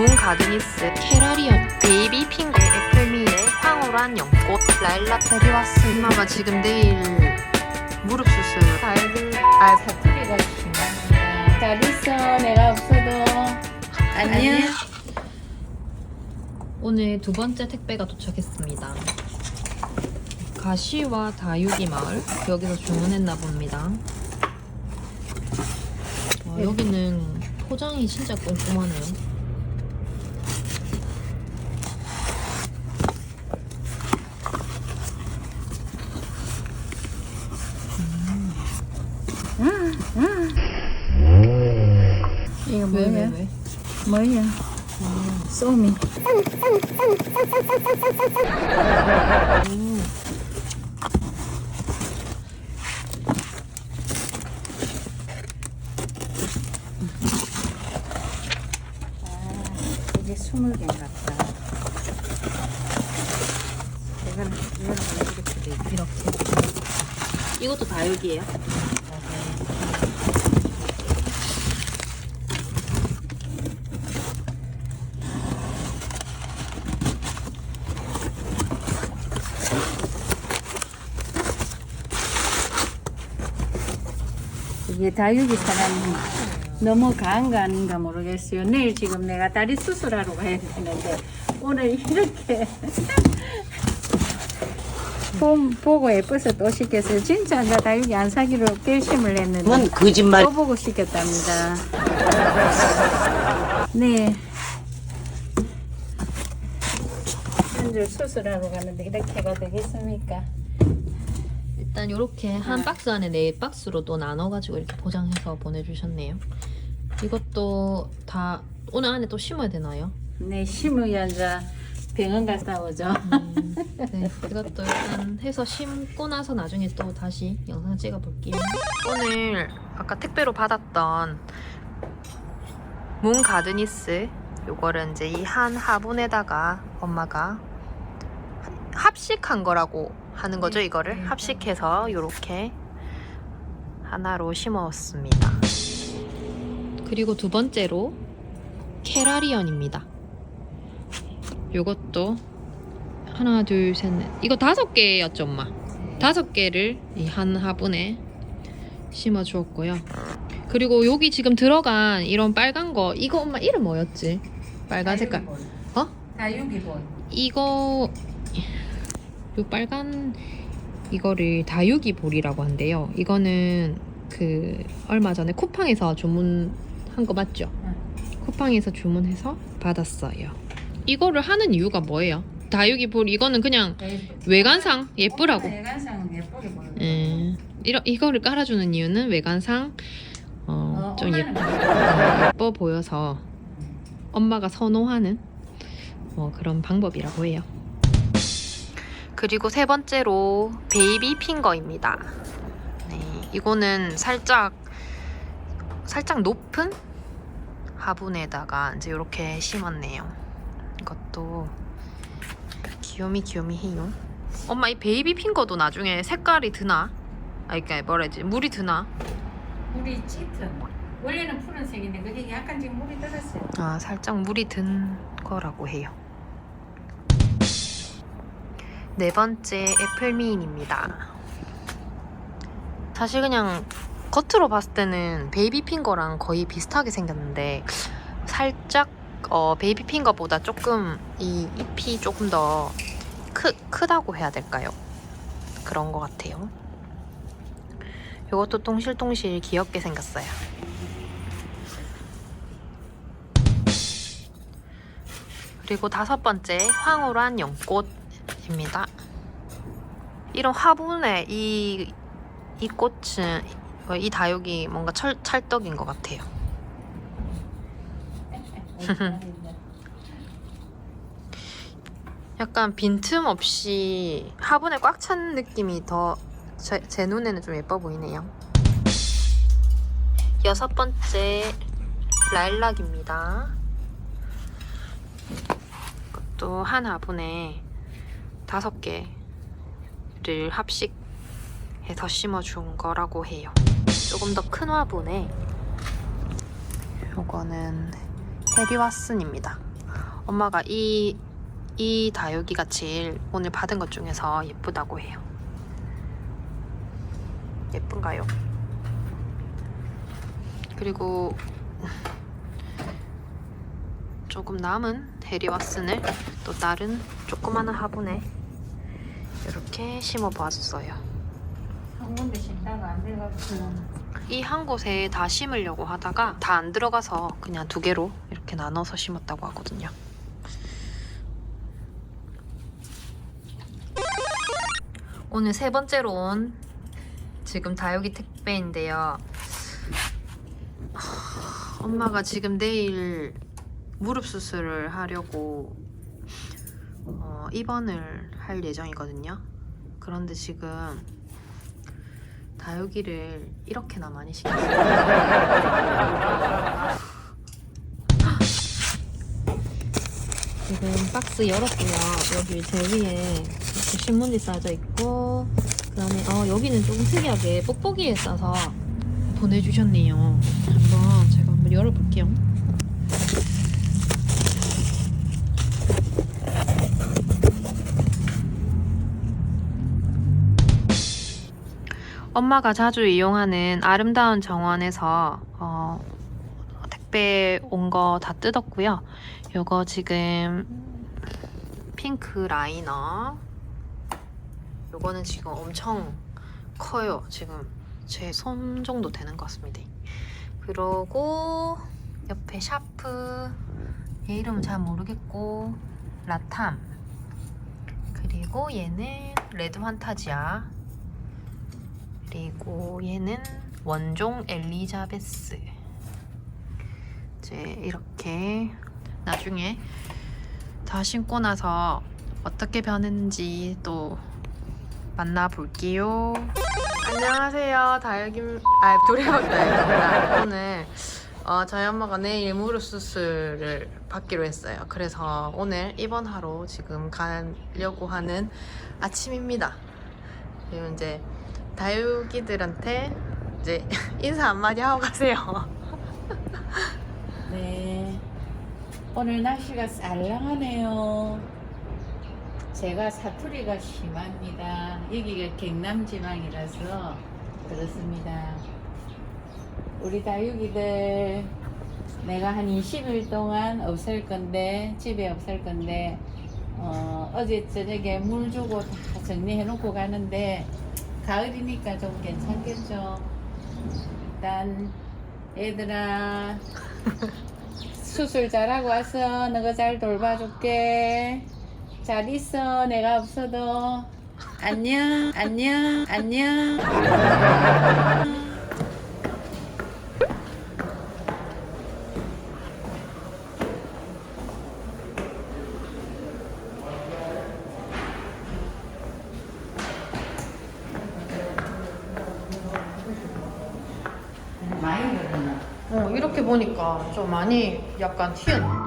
문 가드니스, 캐라리언, 베이비 핑거, 애플미의 황홀한 연꽃, 라일락 데리와스. 엄마가 지금 내일 무릎 수술. 아이들 아 사투리가. 잘 있어 내가 없어도 안녕. 오늘 두 번째 택배가 도착했습니다. 가시와 다육이 마을 여기서 주문했나 봅니다. 와, 여기는 포장이 진짜 꼼꼼하네요. 이거 왜, 왜, 뭐야? 왜? 뭐야? 쏘미. 이게 스물 개 같다. 이거는 이거는 이렇게 돼. 있고. 이렇게. 이것도 다육이에요? 이게 다육이 사람이 너무 강한 거 아닌가 모르겠어요. 내일 지금 내가 다리 수술하러 가야 되는데 오늘 이렇게 봄 보고 예뻐서 또 시켰어요. 진짜 나 다육이 안 사기로 결심을 했는데 뭔 거짓말 또 보고 시켰답니다. 네. 한줄 수술하러 가는데 이렇게 해도 되겠습니까? 일단 이렇게 한 박스 안에 네 박스로 또 나눠가지고 이렇게 포장해서 보내주셨네요. 이것도 다 오늘 안에 또 심어야 되나요? 네, 심으야 이제 병원 갔다 오죠. 음, 네, 이것도 일단 해서 심고 나서 나중에 또 다시 영상 찍어볼게요. 오늘 아까 택배로 받았던 문 가드니스 요거를 이제 이 한 화분에다가 엄마가 합식한 거라고 하는 거죠 네, 이거를 네. 합식해서 요렇게 하나로 심었습니다. 그리고 두 번째로 캐라리언입니다. 요것도 하나 둘 셋 넷 이거 다섯 개였죠 엄마 다섯 개를 이 한 화분에 심어 주었고요 그리고 여기 지금 들어간 이런 빨간 거 이거 엄마 이름 뭐였지 빨간 색깔 어? 다육이본. 이거 요 빨간 이거를 다육이 볼이라고 한대요 이거는 그 얼마 전에 쿠팡에서 주문한 거 맞죠? 응. 쿠팡에서 주문해서 받았어요 이거를 하는 이유가 뭐예요? 다육이 볼 이거는 그냥 외관상 예쁘라고 외관상 예쁘게 보여. 음, 이러, 이거를 깔아주는 이유는 외관상 어, 어, 좀 예뻐, 예뻐 보여서 엄마가 선호하는 어, 그런 방법이라고 해요. 그리고 세 번째로 베이비 핑거입니다. 네, 이거는 살짝 살짝 높은 화분에다가 이제 이렇게 심었네요. 이것도 귀요미 귀요미 해요. 엄마 이 베이비 핑거도 나중에 색깔이 드나? 아, 그러니까 뭐라 해야지 물이 드나? 물이 짙은. 원래는 푸른색인데 그게 약간 지금 물이 들었어요. 아, 살짝 물이 든 거라고 해요. 네 번째 애플미인입니다. 사실 그냥 겉으로 봤을 때는 베이비 핑거랑 거의 비슷하게 생겼는데 살짝 어, 베이비 핑거보다 조금 이 잎이 조금 더 크, 크다고 해야 될까요? 그런 것 같아요. 이것도 똥실똥실 귀엽게 생겼어요. 그리고 다섯 번째 황홀한 연꽃 입니다. 이런 화분에 이, 이 꽃은 어, 이 다육이 뭔가 철, 찰떡인 것 같아요. 약간 빈틈없이 화분에 꽉 찬 느낌이 더제 눈에는 좀 예뻐 보이네요. 여섯 번째 라일락입니다. 또한 화분에 다섯 개를 합식해서 심어준 거라고 해요. 조금 더 큰 화분에 요거는 헤리와슨입니다. 엄마가 이, 이 다육이가 제일 오늘 받은 것 중에서 예쁘다고 해요. 예쁜가요? 그리고 조금 남은 헤리와슨을 또 다른 조그마한 화분에 이렇게 심어 보았어요. 한 군데 심다가 안 돼가지고 이 한 곳에 다 심으려고 하다가 다 안 들어가서 그냥 두 개로 이렇게 나눠서 심었다고 하거든요. 오늘 세 번째로 온 지금 다육이 택배인데요. 하, 엄마가 지금 내일 무릎 수술을 하려고 어, 입원을 할 예정이거든요. 그런데 지금 다육이를 이렇게나 많이 시켰어요. 지금 박스 열었고요. 여기 제일 위에 이렇게 신문지 싸져 있고, 그다음에 어 여기는 조금 특이하게 뽁뽁이에 싸서 보내주셨네요. 한번 제가 한번 열어볼게요. 엄마가 자주 이용하는 아름다운 정원에서 어, 택배 온 거 다 뜯었고요. 요거 지금 핑크 라이너. 요거는 지금 엄청 커요. 지금 제 손 정도 되는 것 같습니다. 그리고 옆에 샤프 얘 이름은 잘 모르겠고 라탐 그리고 얘는 레드 환타지아 그리고 얘는 원종 엘리자베스. 이제 이렇게 나중에 다 신고 나서 어떻게 변했는지 또 만나볼게요. 안녕하세요. 다육임, 아, 도레박 다육입니다. 오늘 어, 저희 엄마가 내일 무릎 수술을 받기로 했어요. 그래서 오늘 입원하러 지금 가려고 하는 아침입니다. 그리고 이제 다육이들한테 이제 인사 한마디 하고 가세요. 네. 오늘 날씨가 쌀랑하네요. 제가 사투리가 심합니다. 여기가 경남 지방이라서 그렇습니다. 우리 다육이들 내가 한 20일 동안 없을 건데 집에 없을 건데 어, 어제 저녁에 물 주고 다 정리해 놓고 가는데 가을이니까 좀 괜찮겠죠. 일단 얘들아 수술 잘하고 와서 너가 잘 돌봐줄게. 잘 있어 내가 없어도. 안녕 안녕 안녕 이렇게 보니까 좀 많이 약간 튀었네.